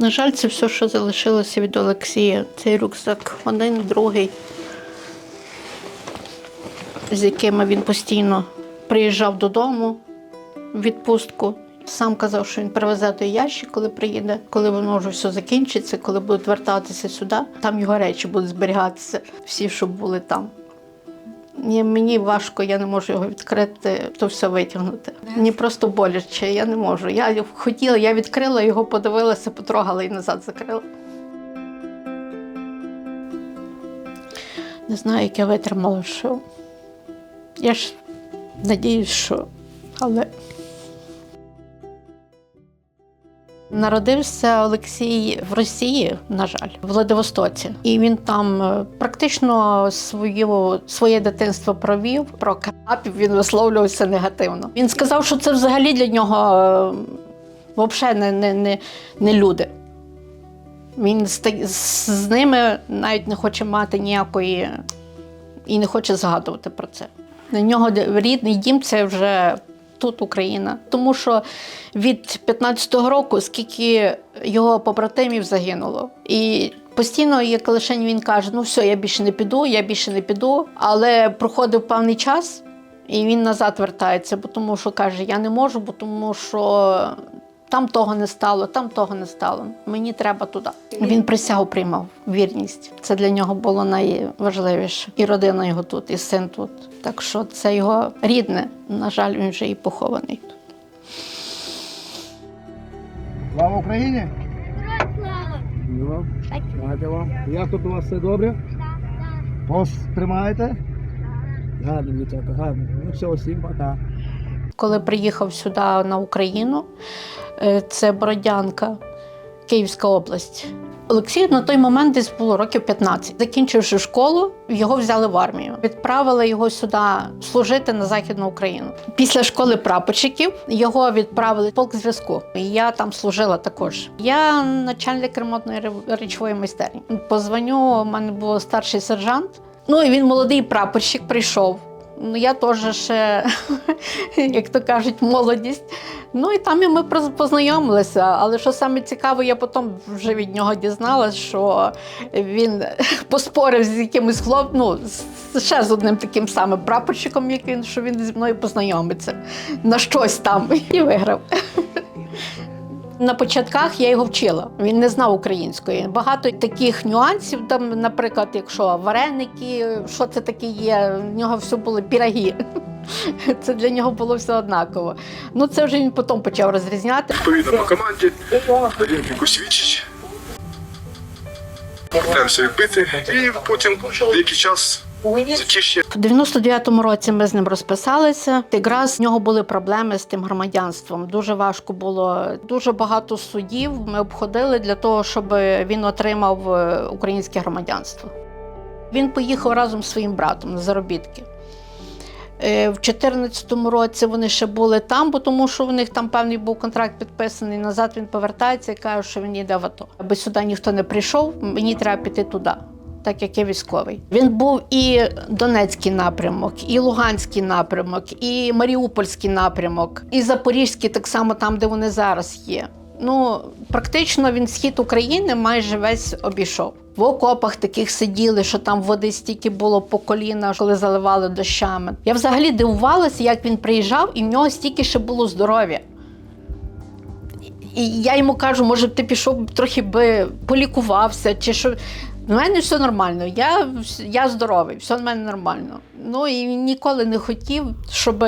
На жаль, це все, що залишилося від Олексія. Цей рюкзак один, другий, з якими він постійно приїжджав додому в відпустку. Сам казав, що він привезе той ящик, коли приїде, коли воно вже все закінчиться, коли будуть вертатися сюди. Там його речі будуть зберігатися, всі, що були там. Ні, мені важко, я не можу його відкрити, то все витягнути. Мені просто боляче, я не можу. Я хотіла, я відкрила його, подивилася, потрогала і назад закрила. Не знаю, як я витримала, що. Я ж надіюсь, що. Але. Народився Олексій в Росії, на жаль, в Владивостоці. І він там е, практично свою, своє дитинство провів. Про карапів він висловлювався негативно. Він сказав, що це взагалі для нього взагалі не, не, не, не люди. Він з, з ними навіть не хоче мати ніякої і не хоче згадувати про це. Для нього рідний дім це вже тут Україна. Тому що від 15-го року скільки його побратимів загинуло. І постійно, як лише він каже, ну все, я більше не піду, я більше не піду. Але проходив певний час, і він назад вертається, бо тому що каже, я не можу, бо тому що там того не стало, там того не стало. Мені треба туди. Він присягу приймав вірність. Це для нього було найважливіше. І родина його тут, і син тут. Так що це його рідне. На жаль, він вже і похований тут. Слава Україні! Слава! Вам. Як тут у вас все добре? Пост тримаєте? Гарно, дівчата, гарно. Ну все, всім пока. Коли приїхав сюди на Україну, е, це Бородянка, Київська область. Олексію на той момент десь було років 15. Закінчивши школу, його взяли в армію. Відправили його сюди служити на Західну Україну. Після школи прапорщиків його відправили в полк зв'язку. Я там служила також. Я начальник ремонтної речової майстерні. Позвоню, у мене був старший сержант. Ну і він молодий прапорщик прийшов. Ну, я теж ще, як то кажуть, молодість. Ну і там і ми познайомилися. Але що саме цікаве, я потім вже від нього дізналась, що він поспорив з якимось хлоп, ну, ще з одним таким самим прапорщиком, як він, що він зі мною познайомиться на щось там і виграв. На початках я його вчила. Він не знав української. Багато таких нюансів. Там, наприклад, якщо вареники, що це таке є, в нього все були піраги. Це для нього було все однаково. Ну це вже він потім почав розрізняти. Відповідно по команді даємо якусь відчіч. Намагаємося відбити і потім деякий час. В 99-му році ми з ним розписалися. Якраз в нього були проблеми з тим громадянством. Дуже важко було. Дуже багато судів ми обходили для того, щоб він отримав е, українське громадянство. Він поїхав разом з своїм братом на заробітки. Е, В 2014 році вони ще були там, бо тому що у них там певний був контракт підписаний. Назад він повертається і каже, що він йде в АТО. Аби сюди ніхто не прийшов, мені треба піти туди. Так як я військовий. Він був і Донецький напрямок, і Луганський напрямок, і Маріупольський напрямок, і Запорізький, так само там, де вони зараз є. Ну, практично він схід України майже весь обійшов. В окопах таких сиділи, що там води стільки було по коліна, коли заливали дощами. Я взагалі дивувалася, як він приїжджав, і в нього стільки ще було здоров'я. І я йому кажу, може ти пішов трохи би полікувався, чи що. У мене все нормально, я, я здоровий, все в мене нормально. Ну і ніколи не хотів, щоб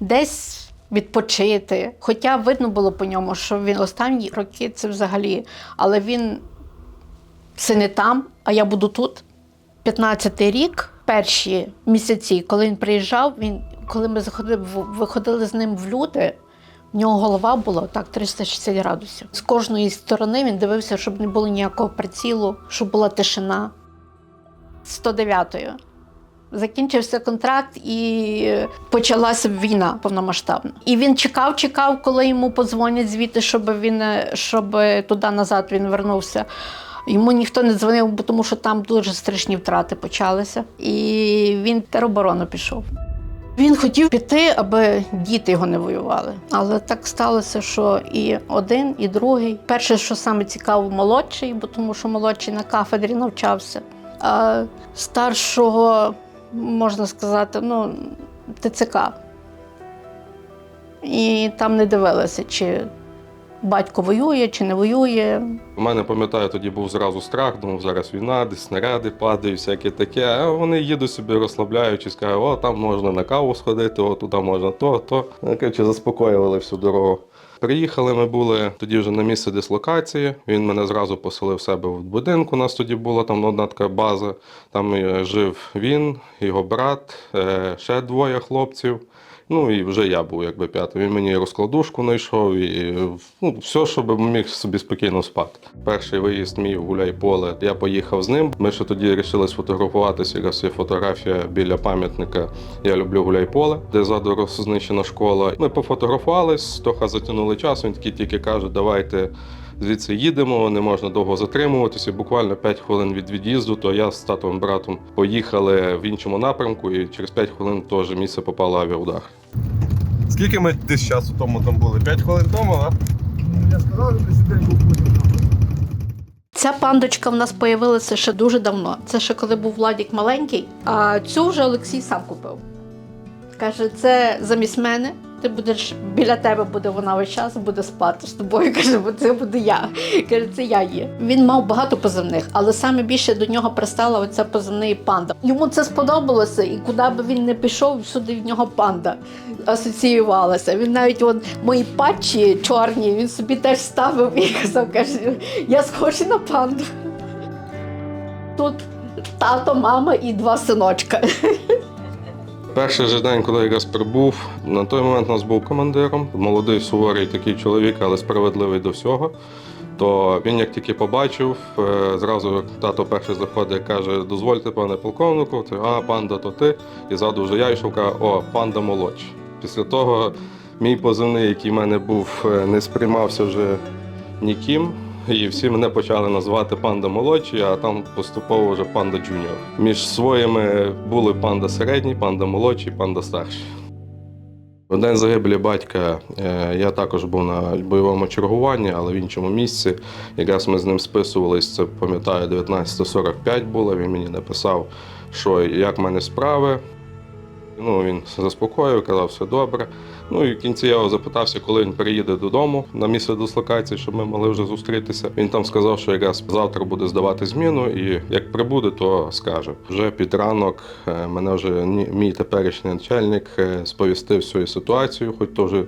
десь відпочити. Хоча видно було по ньому, що він останні роки це взагалі, але він це не там, а я буду тут. 15-й рік, перші місяці, коли він приїжджав, він, коли ми заходили, виходили з ним в люди, в нього голова була так 360 градусів. З кожної сторони він дивився, щоб не було ніякого прицілу, щоб була тишина. 109-ю. Закінчився контракт і почалася війна повномасштабна. І він чекав, чекав, коли йому подзвонять звідти, щоб він щоб туди назад він вернувся. Йому ніхто не дзвонив, тому що там дуже страшні втрати почалися. І він тероборону пішов. Він хотів піти, аби діти його не воювали. Але так сталося, що і один, і другий. Перше, що саме цікаво, молодший, бо тому що молодший на кафедрі навчався. А старшого, можна сказати, ну, ТЦК. І там не дивилися, чи батько воює, чи не воює. У мене, пам'ятаю, тоді був зразу страх, думав, зараз війна, десь снаряди падають, всяке таке. А вони їдуть собі розслабляючись, кажуть, о, там можна на каву сходити, о, туди можна то, то. Ну, Коротше, заспокоювали всю дорогу. Приїхали ми були тоді вже на місце дислокації. Він мене зразу поселив себе в будинку. У нас тоді була там одна така база. Там е, жив він, його брат, е, ще двоє хлопців. Ну і вже я був якби п'ятий. Він мені розкладушку знайшов і ну, все, щоб міг собі спокійно спати. Перший виїзд мій в гуляй поле. Я поїхав з ним. Ми ще тоді вирішили сфотографуватися. Якраз є фотографія біля пам'ятника. Я люблю гуляй поле, де ззаду рознищена школа. Ми пофотографувались, трохи затягнули час. Він такий тільки каже, давайте. Звідси їдемо, не можна довго затримуватися. Буквально 5 хвилин від від'їзду, то я з татовим братом поїхали в іншому напрямку, і через 5 хвилин теж місце попало авіаудар. Скільки ми десь часу тому там були? 5 хвилин тому, а? Я сказав, що ти день був. Ця пандочка в нас появилася ще дуже давно. Це ще коли був Владік маленький, а цю вже Олексій сам купив. Каже, це замість мене. Ти будеш біля тебе буде вона весь час, буде спати з тобою. Каже, бо це буду я. Каже, це я є. Він мав багато позивних, але саме більше до нього пристала оця позивний панда. Йому це сподобалося, і куди би він не пішов, всюди в нього панда асоціювалася. Він навіть от мої патчі чорні, він собі теж ставив і казав, каже, я схожий на панду. Тут тато, мама і два синочка. Перший же день, коли я якраз прибув, на той момент у нас був командиром, молодий суворий такий чоловік, але справедливий до всього. То він як тільки побачив, е, зразу тато перший заходить, каже: дозвольте, пане полковнику, а панда, то ти. І ззаду вже я йшов, каже, о, панда молодший. Після того мій позивний, який в мене був, е, не сприймався вже ніким. І всі мене почали називати панда молодший, а там поступово вже панда джуніор. Між своїми були панда середній, панда молодший, панда старший. В день загибелі батька е, я також був на бойовому чергуванні, але в іншому місці. Якраз ми з ним списувались, це пам'ятаю, 19.45 було. Він мені написав, що як в мене справи. Ну, він заспокоїв, казав, все добре. Ну і в кінці я його запитався, коли він приїде додому на місце дислокації, щоб ми могли вже зустрітися. Він там сказав, що якраз завтра буде здавати зміну, і як прибуде, то скаже. Вже під ранок е, мене вже мій теперішній начальник е, сповістив всю ситуацію, хоч теж.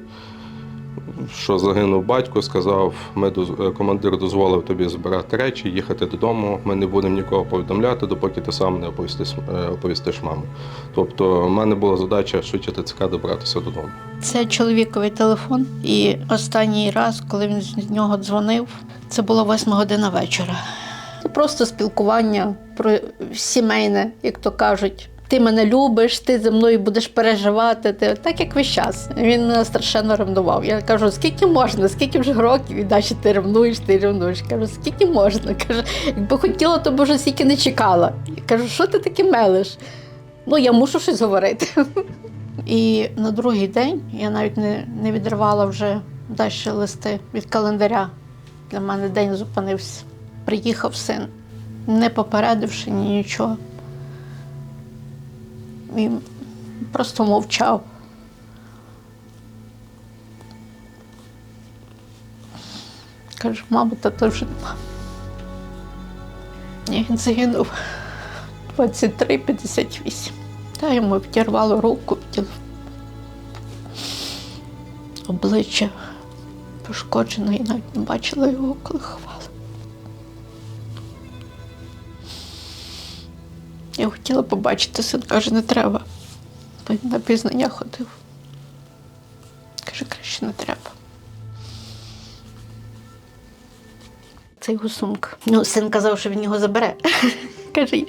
Що загинув батько, сказав, ми е, командир дозволив тобі збирати речі, їхати додому. Ми не будемо нікого повідомляти, допоки ти сам не оповістиш, е, оповістиш маму. Тобто, в мене була задача швидше ТЦК добратися додому. Це чоловіковий телефон. І останній раз, коли він з нього дзвонив, це була восьма година вечора. Це просто спілкування про сімейне, як то кажуть. Ти мене любиш, ти зі мною будеш переживати. Ти так як весь час. Він страшенно ревнував. Я кажу, скільки можна, скільки вже років і далі ти ревнуєш, ти ревнуєш. Кажу, скільки можна? Каже, якби хотіла, то б вже стільки не чекала. Кажу, що ти таке мелиш? Ну, я мушу щось говорити. І на другий день я навіть не, не відривала вже далі листи від календаря. Для мене день зупинився. Приїхав син, не попередивши ні нічого. Він просто мовчав. Каже, мабуть, тата вже нема. І він загинув 23-58. Та йому відірвало руку, обличчя пошкоджено, я навіть не бачила його, коли ховала. Хотіла побачити син, каже, не треба. Він на пізнання ходив. Каже, краще не треба. Це його сумка. Ну, син казав, що він його забере. Каже,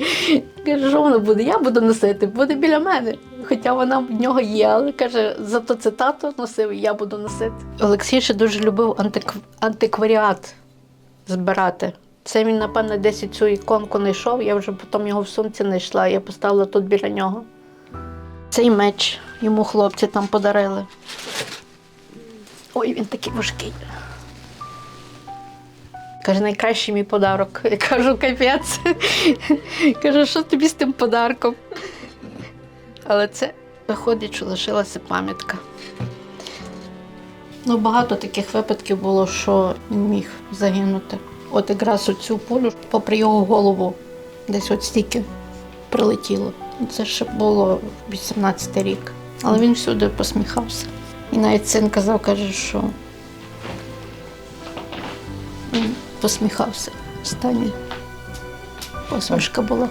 каже, що воно буде? Я буду носити, буде біля мене. Хоча вона в нього є, але каже, зато це тато носив, і я буду носити. Олексій ще дуже любив антик... антикваріат збирати. Це він, напевно, десь цю іконку знайшов, я вже потім його в сумці знайшла, я поставила тут біля нього. Цей меч йому хлопці там подарили. Ой, він такий важкий. Каже, найкращий мій подарок. Я кажу, капець. Кажу, що тобі з тим подарком? Але це виходить, що лишилася пам'ятка. Ну, багато таких випадків було, що він міг загинути. От якраз оцю пулю, попри його голову, десь от стільки прилетіло. Це ще було 18 рік. Але він всюди посміхався. І навіть син казав, каже, що він посміхався. Остання посмішка була.